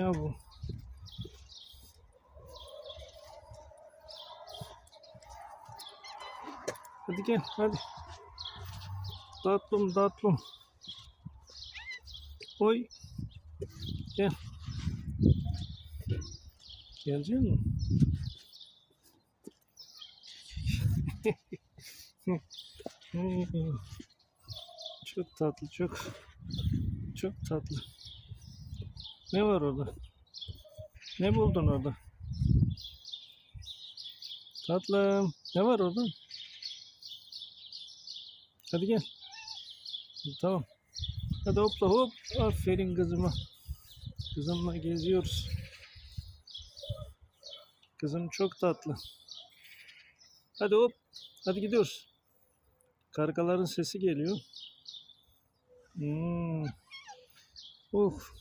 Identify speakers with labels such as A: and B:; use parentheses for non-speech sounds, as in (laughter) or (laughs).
A: Ya bu. Hadi gel hadi. Tatlım tatlım. Oy. Gel. Gelecek misin? (laughs) çok tatlı çok. Çok tatlı. Ne var orada? Ne buldun orada? Tatlım. Ne var orada? Hadi gel. Tamam. Hadi hopla hop. Aferin kızıma. Kızımla geziyoruz. Kızım çok tatlı. Hadi hop. Hadi gidiyoruz. Kargaların sesi geliyor. Hmm. Uf.